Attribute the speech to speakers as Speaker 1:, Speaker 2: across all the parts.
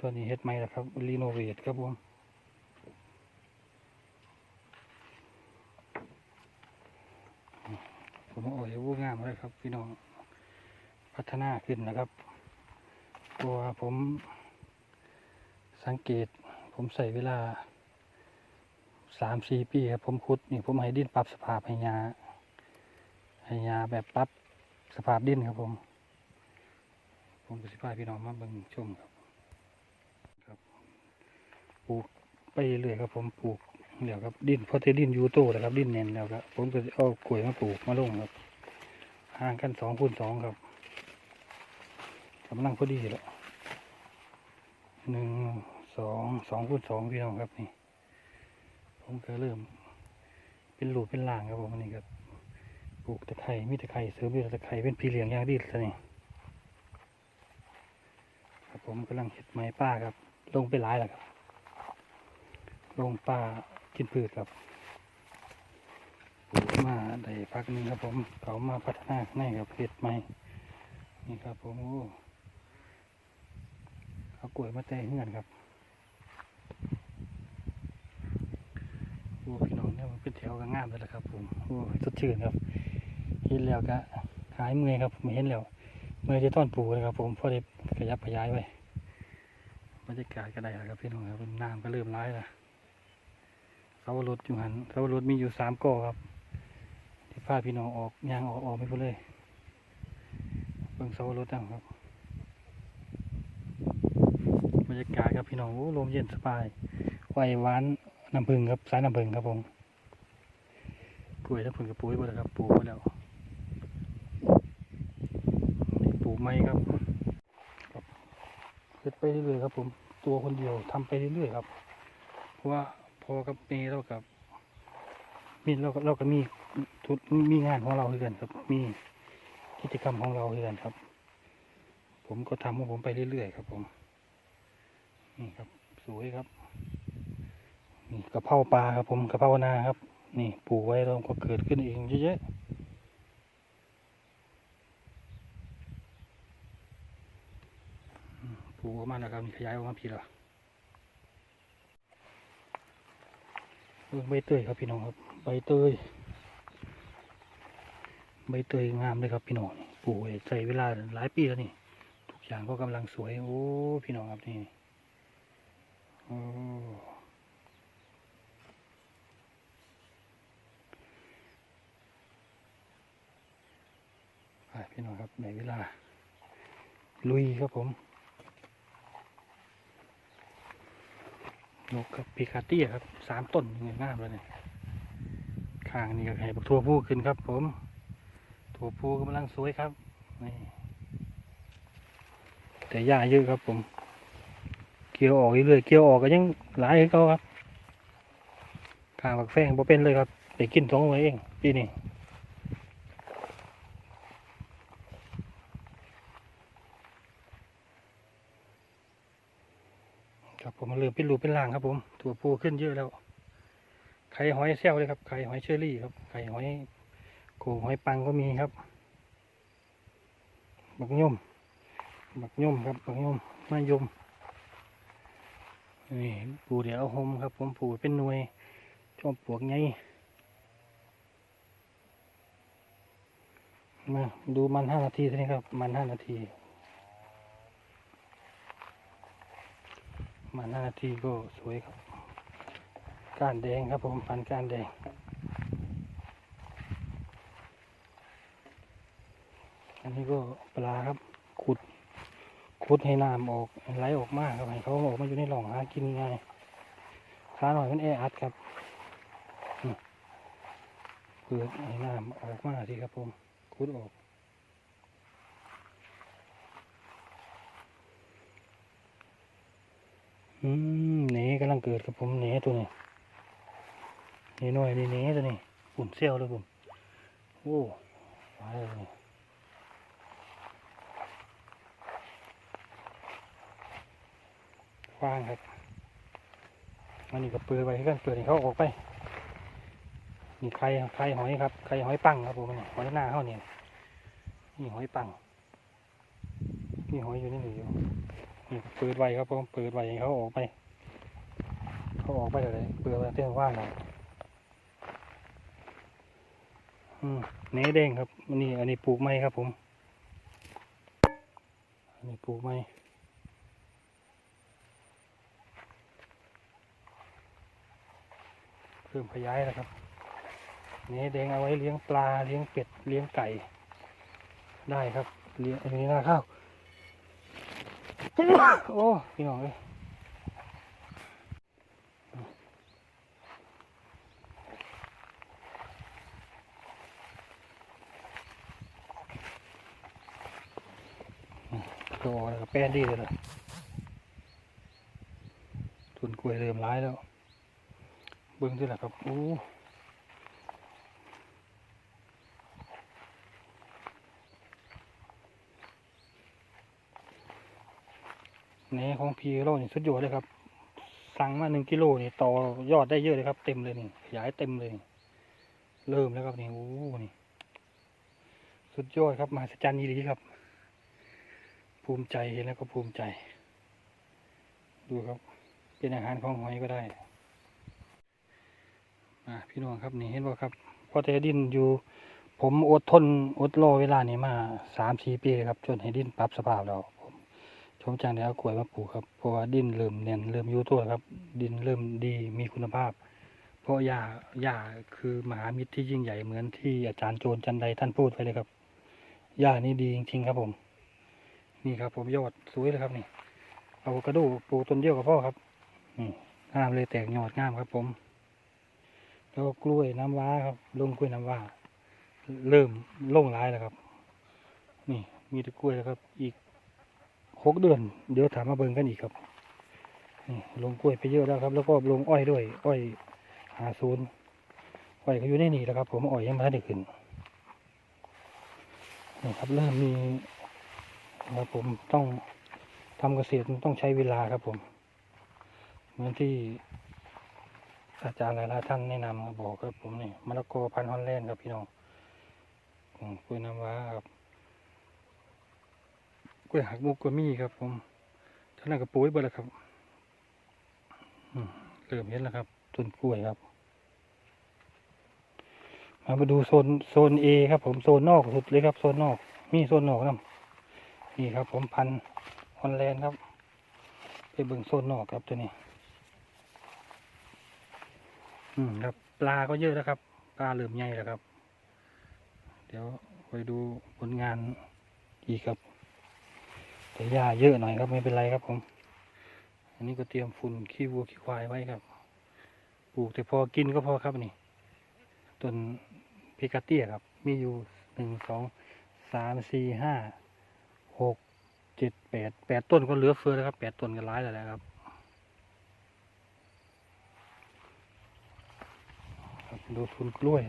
Speaker 1: ตัวนี้เฮ็ดใหม่แล้วครับ รีโนเวทครับผมผมโอ้ยวูงามเลยครับ พี่น้อง พัฒนาขึ้นนะครับ ตัวผมสังเกตผมใส่เวลาสามสี่ปีครับผมขุดนี่ผมให้ดินปรับสภาพให้ยาให้ยาแบบปรับสภาพดินครับผม ผมจะสิพาพี่น้องมาเบิ่งชมครับ ปลูกไปเรื่อยครับ ผมปลูกเดี๋ยวครับดินเพราะดินอยูโตแล้วครับ ดินเน่นแล้วครับผมก็จะเอากล้วยมาปลูกมาลงครับห่างกันสองคูณสองครับกำลังพอดีแล้วหนึ่งสองสองคูณสองพี่น้องครับนี่ ผมก็เริ่ม เป็นรูเป็นล่างครับผมนนี้ครับปลูกตะไคร้มีตะไคร้เสริมด้วยตะไคร้เป็นพีเหลียงอย่างดีเลยนี่ครับผมกำลังเห็ดไม้ป้าครับ ลงไปหลายแล้วครับ ลงป่ากินพืชครับปลูกมาได้พักหนึงครับผม เขามาพัฒนาในครับเห็ดไม้นี่ครับผมโอ้เอากล้วยมาแต่เงื่อนครับโอ้พี่น้องเนี่ยมันเป็นแถวกันงามเลยละครับผมโอ้สดชื่นครับเห็นแล้วก็หายเมื่อยครับผมเห็นแล้วเมื่อยจะต้อนปลูกเลยครับผมพอได้ขยับขยายไว้บรรยากาศก็ได้แล้วครับพี่น้องครับน้ำก็เริ่มร้ายแล้ว สารถอยู่หันสารถมีอยู่สามก่อครับที่พาพี่น้องออกยางออกออกไม่พ้นเลยเบิ่งสารถนะครับบรรยากาศครับพี่น้องโอ้ลมเย็นสบายไวหวานน้ำผึ้งครับสายน้ำผึ้งครับผมกล้วยน้ำผึ้งกับปุ๋ยหมดแล้วครับปลูกไว้แล้วปลูกไม้ครับเฮ็ดไปเรื่อยๆครับผมตัวคนเดียวทำไปเรื่อยๆครับ เพราะว่า พอกับเมย์เรากับมีเราก็เราก็มีทุนมีงานของเราเพื่อนครับ มีกิจกรรมของเราเพื่อนครับ ผมก็ทำของผมไปเรื่อยๆครับ ผม นี่ครับ สวยครับนี่กระเพราปลาครับ ผมกระเพรานาครับ นี่ปลูกไว้เราก็เกิดขึ้นเองเยอะแยะปลูกออกมาแล้วครับนี่ขยายออกมาพี่ละเบิ่ง ใบเตยครับพี่น้องครับใบเตยใบเตยงามเลยครับพี่น้องปลูกใช้เวลาหลายปีแล้วนี่ ทุกอย่างก็กำลังสวย โอ้พี่น้องครับนี่โอ้พี่น้องครับในเวลา ลุยครับผม นกกับปีคาตี้ครับสามต้นเงินงามแล้วเนี่ยข้างนี่ก็ให้บักทัวผู้ขึ้นครับ ผมทัวผู้กำลังสวยครับนี่แต่หญ้าเยอะครับ ผม เกี่ยวออกเรื่อยเกี่ยวออกก็ยังหลายเขาครับข้างบักแฟงบ่เป็นเลยครับไปกินสองไว้เองปีนี้ครับผมมันเริ่มเป็นรูปเป็นร่างครับผมตัวผู้ขึ้นเยอะแล้ว ไข่หอยเซลเลยครับ ไข่หอยเชอรี่ครับ ไข่หอยโขงหอยปังก็มีครับ บักย่มบักย่มครับ บักย่มมายม นี่ปูเดี๋ยวเอาหมครับ ผมปูเป็นหน่วยชอบปลวกไงมาดูมันห้านาทีเท่นี้ครับ มันห้านาที มันห้าที่ก็สวยครับ กานแดงครับผมพันกานแดงอันนี้ก็ปลาครับขุดขุดให้น้ำออกไหลออกมากครับให้เขาออกมาอยู่ในหล่องหากินง่ายขาหน่อยมันแออัดครับเปิดให้น้ำออกมาสิครับผมขุดออก อืมเนกำลังเกิดครับผมเนตัวนี้เหนน้อยนี่เนตัวนี้ปุ่นเซลเลยผมโอ้ตายเลยฟางครับอันนี้ก็เปิดไว้ให้กันเปิดให้เขาออกไปนี่ไข่ไข่หอยครับไข่หอยปังครับผมหอยหน้าเขาเนี่ยนี่หอยปังนี่หอยอยู่นี่หนึ่งอยู่ นี่เปิดไว้ครับผมเปิดไว้เขาออกไป เขาออกไปเลยเปิดไว้เต้นว่างหน่อยอืมเนเด้งครับอันนี้อันนี้ปลูกไม้ครับ ผม อันนี้ปลูกไม้เพิ่มขยายแล้วครับเนเด้งเอาไว้เลี้ยงปลาเลี้ยงเป็ดเลี้ยงไก่ ได้ครับเลี้ยงอันนี้น่าข้าว โอ้พี่น้องเอ้ยตัวแล้วก็แป้นดีเลยล่ะทุนกล้วยเริ่มร้ายแล้ว เบิ้งที่แหละครับ โอ้ แหนของพีโร่นี่สุดยอดเลยครับ สั่งมาหนึ่งกิโลนี่ต่อยอดได้เยอะเลยครับ เต็มเลยนี่ขยายเต็มเลยนี่เริ่มแล้วครับนี่โอ้นี่ สุดยอดครับมหัศจรรย์ยีรีครับ ภูมิใจเห็นแล้วก็ภูมิใจ ดูครับ เป็นอาหารของหอยก็ได้อ่าพี่น้องครับนี่เห็นว่าครับพอแต่ดินอยู่ ผมอดทนอดรอเวลานี้มาสามสี่ปีเลยครับ จนให้ดินปรับสภาพแล้ว มชมจังได้เอากล้วยมาปลูกครับ เพราะว่าดินเริ่มแน่นเริ่มยู่ตัวครับ ดินเริ่มดีมีคุณภาพ เพราะหญ้าหญ้าคือมหามิตรที่ยิ่งใหญ่เหมือนที่อาจารย์โจรจันไดท่านพูดไว้เลยครับหญ้านี่ดีจริงๆครับผม นี่ครับ ผมยอดสวยเลยครับนี่เอากระดูปลูกต้นเดียวกับพ่อครับนี่งามเลยแตกยอดงามครับ ผม แล้วก็กล้วยน้ำว้าครับลงกล้วยน้ำว้า เริ่มล่งร้ายแล้วครับ นี่มีแต่กล้วยแล้วครับ อีก หกเดือน เดี๋ยวถามมาเบิ่งกันอีกครับลงกล้วยไปเยอะแล้วครับ แล้วก็ลงอ้อยด้วย อ้อยหาศูนย์อ้อยก็อยู่ในนี่แหล้วครับ ผมอ้อยยังไม่ได้ขึ้นนี่ครับเริ่มมีแล้วผมต้องทำเกษตรมันต้องใช้เวลาครับผมเหมือนที่อาจารย์หลายท่านแนะนำบอกครับผมนี่มะละกอพันธุ์ฮอลแลนด์ครับพี่น้องกล้วยน้ำว้าครับ ล้วยหักมุกก็มีครับ ผมท่านั้นก็ปุ๋ยเบิดแล้วครับเริ่มเห็นแล้วครับต้นกล้วยครับ มามาดูโซนโซนเอครับ ผมโซนนอกสุดเลยครับโซนนอก มีโซนนอกนํนี่ครับ ผมพันธุ์ฮอลแลนด์ครับ ไปเบิ่งโซนนอกครับตัวนี้ อืมครับ ปลาก็เยอะแล้วครับ ปลาเริ่มใหญ่แล้วครับ เดี๋ยวคอยดูผลงานอีกครับ แต่หญ้าเยอะหน่อยครับไม่เป็นไรครับผม อันนี้ก็เตรียมฝุ่นขี้วัวขี้ควายไว้ครับ ปลูกแต่พอกินก็พอครับนี่ ต้นเพกาเตียครับ มีอยู่หนึ่งสองสามสี่ห้าหกเจ็ดแปดแปดต้นก็เหลือเฟือแล้วครับแปดต้นก็ร้ายแล้วแหละครับครับดูทุนกล้วย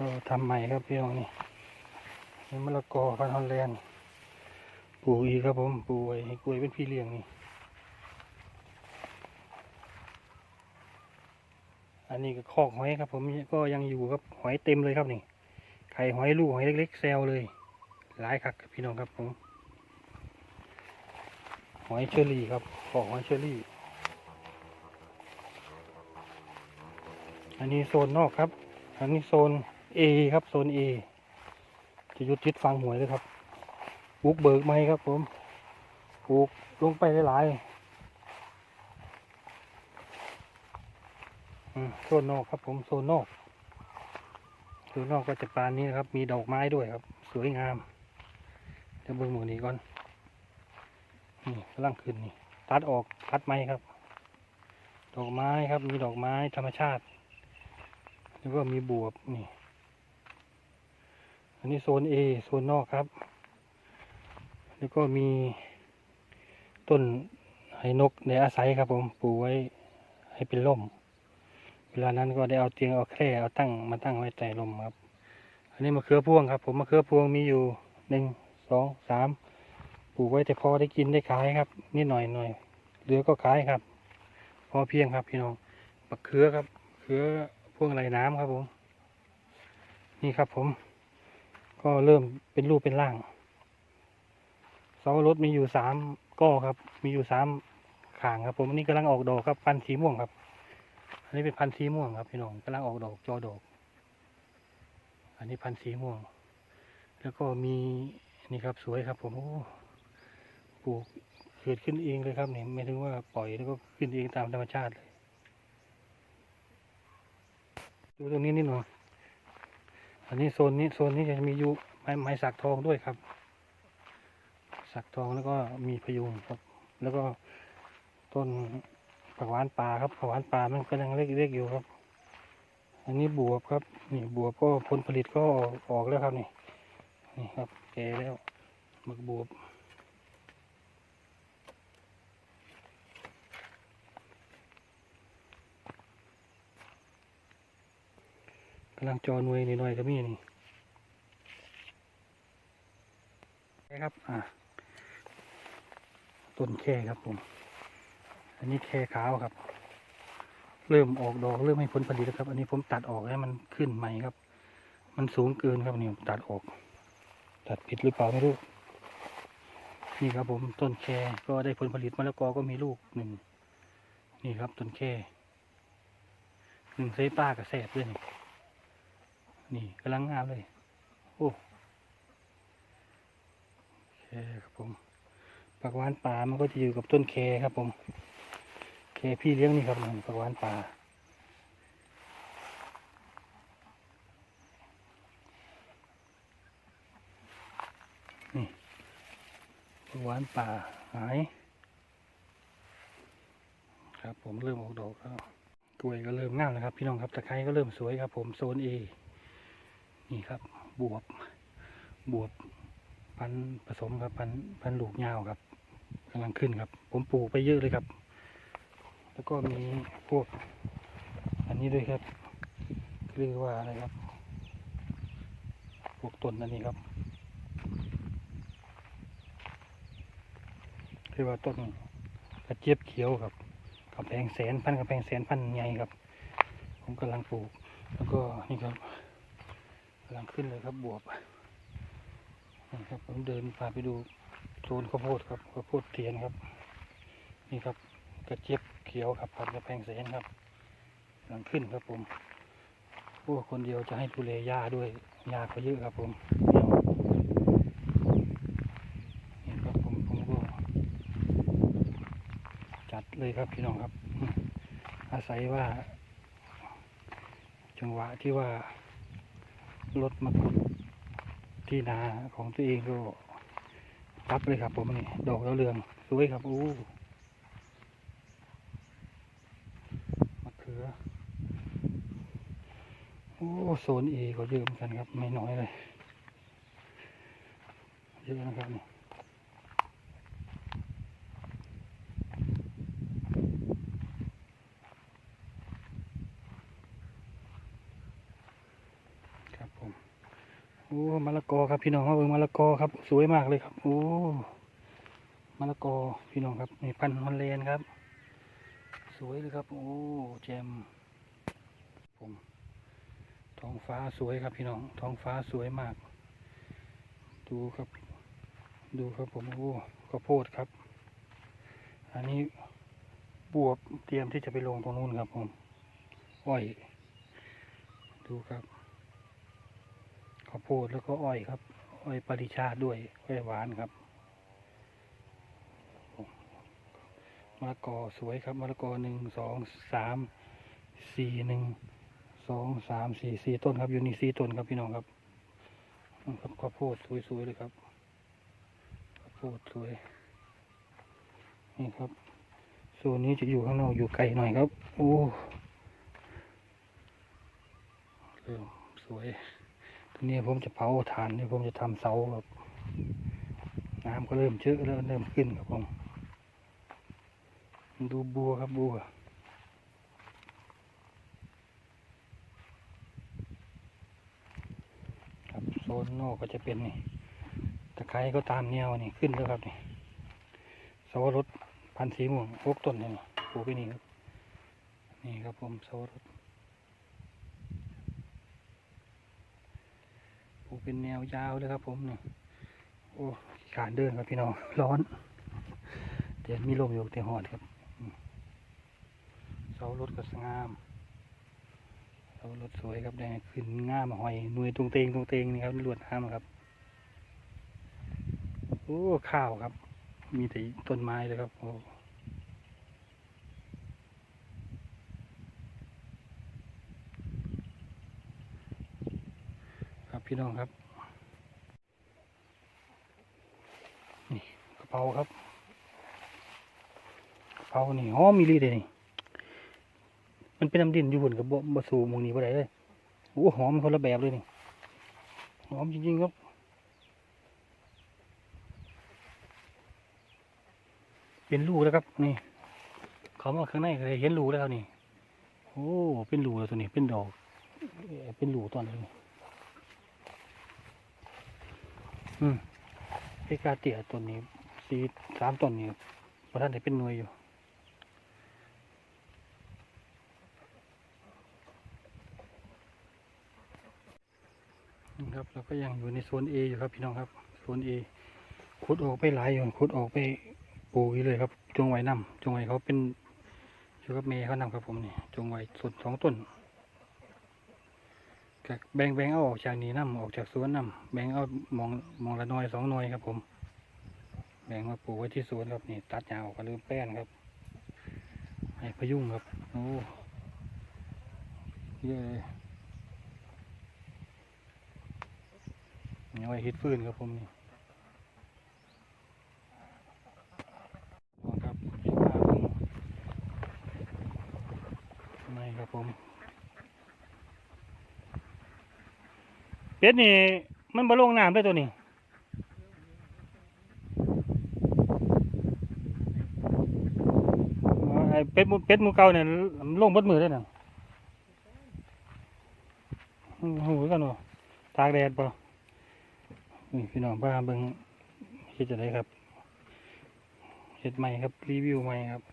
Speaker 1: ก็ทำใหม่ครับพี่น้องนี่นี่มะละกอพันธุ์ฮอลแลนด์ปลูกอีกครับผมปลูกไว้ให้กล้วยเป็นพี่เลี้ยงนี่อันนี้ก็คอกหอยครับ ผมก็ยังอยู่ครับหอยเต็มเลยครับนี่ไข่หอยลูกหอยเล็กๆแซวเลยหลายคักครับพี่น้องครับผมหอยเชอรี่ครับคอกหอยเชอรี่อันนี้โซนนอกครับ อันนี้โซน เอครับโซนเอจะยุดทิศฟังหวยเลยครับปลูกเบิกไม้ครับผมปลูกลงไปหลายๆโซนนอกครับผมโซนนอกโซนนอกก็จะปานนี้นะครับ มีดอกไม้ด้วยครับ สวยงามเดี๋ยวเบิ่งหมูนี้ก่อนนี่กำลังขึ้นนี่ตัดออกตัดไม้ครับ ดอกไม้ครับมีดอกไม้ธรรมชาติ แล้วก็มีบวบนี่ อันนี้โซน A โซนนอกครับ แล้วก็มีต้นไหนกในอาศัยครับผมปลูกไว้ให้เป็นร่ม เวลานั้นก็ได้เอาเตียงเอาแคร่เอาตั้งมาตั้งไว้ใต้ร่มครับ อันนี้มะเขือพวงครับ ผมมะเขือพวงมีอยู่หนึ่งสองสามปลูกไว้แต่พอได้กินได้ขายครับ นิดหน่อยหน่อยเหลือก็ขายครับ พอเพียงครับพี่น้องมะเขือครับเขือพวงไหลน้ำครับผม นี่ครับผม ก็เริ่มเป็นรูปเป็นร่างเสารถมีอยู่สามก้อครับ มีอยู่สามขางครับ ผมอันนี้กำลังออกดอกครับพันธุ์สีม่วงครับ อันนี้เป็นพันธุ์สีม่วงครับพี่น้องกำลังออกดอกจอดอก อันนี้พันธุ์สีม่วง แล้วก็มีนี่ครับสวยครับ ผมโอ้ปลูกเกิดขึ้นเองเลยครับเนี่ยไม่ถึงว่าปล่อยแล้วก็ขึ้นเองตามธรรมชาติเลยดูตรงนี้นิดหน่อย อันนี้โซนนี้โซนนี้จะมียูไม้ไม้สักทองด้วยครับ สักทองแล้วก็มีพยุงครับ แล้วก็ต้นผักหวานป่าครับผักหวานป่ามันก็ยังเล็กๆอยู่ครับ อันนี้บวบครับ นี่บวบก็ผลผลิตก็ออกออกแล้วครับนี่นี่ครับแก่แล้วหมึกบวบ กำลังจอหน่วยนิดหน่อยก็มีนี่ครับ อ่าต้นแค่ครับผม อันนี้แค่ขาวครับ เริ่มออกดอกเริ่มให้ผลผลิตแล้วครับ อันนี้ผมตัดออกให้มันขึ้นใหม่ครับ มันสูงเกินครับนี่ตัดออก ตัดผิดหรือเปล่าไม่รู้ นี่ครับผมต้นแค่ก็ได้ผลผลิตมะละกอก็มีลูกหนึ่ง นี่ครับต้นแค่หนึ่งเซป้ากับแสบด้วยนี่ นี่กำลังงามเลย โอ้แคครับผมผักหวานป่ามันก็จะอยู่กับต้นแคครับผม แคพี่เลี้ยงนี่ครับนี่ผักหวานป่านี่ผักหวานป่าหาย ครับผมเริ่มออกดอกแล้วกล้วยก็เริ่มงามแล้วครับ พี่น้องครับตะไคร้ก็เริ่มสวยครับ ผมโซนเอ นี่ครับ บวบบวบพันผสมครับพันพันลูกยาวครับกำลังขึ้นครับ ผมปลูกไปเยอะเลยครับ แล้วก็มีพวก อันนี้ด้วยครับเรียกว่าอะไรครับ พวกต้นอันนี้ครับเรียกว่าต้นกระเจี๊ยบเขียวครับกำแพงแสนพันกำแพงแสนพันใหญ่ครับ ผมกำลังปลูก แล้วก็นี่ครับ กำลังขึ้นเลยครับบวบนี่ครับผมเดินพาไปดูโซนข้าวโพดครับข้าวโพดเทียนครับ นี่ครับกระเจี๊ยบเขียวครับผักกระแพงแสนครับกำลังขึ้นครับผมโอ้คนเดียวจะให้ดูแลหญ้าด้วยหญ้าก็เยอะครับผมนี่ครับผมผมก็จัดเลยครับพี่น้องครับ อาศัยว่า จังหวะที่ว่า รถมาขุดที่นาของตัวเองก็รับเลยครับผมนี่ดอกแล้วเรืองสวยครับอู้มะเขือโอ้โซนเอก็เยอะเหมือนกันครับ ไม่น้อยเลยเยอะนะครับนี่ครับผม โอ้มะละกอ ครับพี่น้องมาเบิ่งมะละกอครับ สวยมากเลยครับ โอ้มะละกอพี่น้องครับนี่พันธุ์ฮอลแลนด์ครับ สวยเลยครับ โอ้แจมผมท้องฟ้าสวยครับพี่น้องท้องฟ้าสวยมาก ดูครับ ดูครับผมโอ้ข้าวโพดครับ อันนี้บวบเตรียมที่จะไปลงตรงนู้นครับผมอ้อย ดูครับาวโพดแล้วก็อ้อยครับ อ้อยปริชาด้วยอ้อยหวานครับมะละกอสวยครับมะละกอหนึ่งสองสามสี่หนึ่งสองสามสี่สี่ต้นครับอยู่นี่สี่ต้นครับพี่น้องครับครับข้าวโพดสวยๆเลยครับข้าวโพดสวยนี่ครับส่วนนี้จะอยู่ข้างนอกอยู่ไกลหน่อยครับ โอ้เริ่มสวย นี้ผมจะเผาถ่านนี่ผมจะทำเสาครับน้ำก็เริ่มเชอะแล้วเริ่มขึ้นครับผมดูบัวครับบัวครับโซนนอกก็จะเป็นนี่ตะไคร้ก็ตามแนวนี่ขึ้นแล้วครับนี่สวรสพันธ์สีม่วงพกต้นนี่นี่ปลูกไปนี่ครับนี่ครับผมสวรส โอ้เป็นแนวยาวเลยครับ ผมเนี่ยโอ้ขานเดินครับพี่น้องร้อนเดี๋ยวมีลมอยู่แต่หอดครับเสารถก็สงามเสารถสวยครับแดงขึ้นง่ามหอยหนวยตรงเตงตรงเตงนี่ครับลวดน้ำครับโอ้ข้าวครับ มีแต่ต้นไม้เลยครับโอ้ครับ พี่น้องครับ นี่กระเพราครับกระเพรานี่หอมมีรีเลยนี่ มันเป็นน้ำดินอยู่บนกับบะสูมองนี้บ่ได้เลยโอ้หอมคนละแบบเลยนี่หอมจริงๆครับเป็นรูแล้วครับนี่ เขามาข้างในเคยเห็นรูแล้วนี่โอ้เป็นรูแล้วตัวนี้เป็นดอกเอ่อเป็นรูตอนนี้นี่ อืมไอ้กาเตียต้นนี้สีสามต้นนี้พระท่านได้เป็นหน่วยอยู่นะครับเราก็ยังอยู่ในโซน A อยู่ครับพี่น้องครับโซน A ขุดออกไปหลายอยู่ขุดออกไปปูอีกเลยครับจงไว้นำจงไว้เขาเป็นอยู่กับเมย์เขานำครับผมนี่จงไว้ส่วนสองต้น ก็แบ่งแบ่งเอาออกจากนี้นำออกจากสวนนำแบ่งเอามองมองละน้อยสองน้อยครับ ผม แบ่งมาปลูกไว้ที่สวนครับนี่ตัดยาวก็ลืมแป้นครับ ให้พยุงครับโอ้เยอะเลยนี่เอาไว้ฮิตฟื้นครับผมนี่ลองครับเก็บผ้าผมไม่ครับผม เป็ดนี่มันบ่ลงน้ำเลยตัวนี้ไอเป็ดมูเป็ดมูเก่าเนี่ยลงบดมือได้น่ะหูกันวะตากแดดปะนี่พี่น้องบ้าเบิ่งเฮ็ดจะได้ครับเฮ็ดใหม่ครับรีวิวใหม่ครับ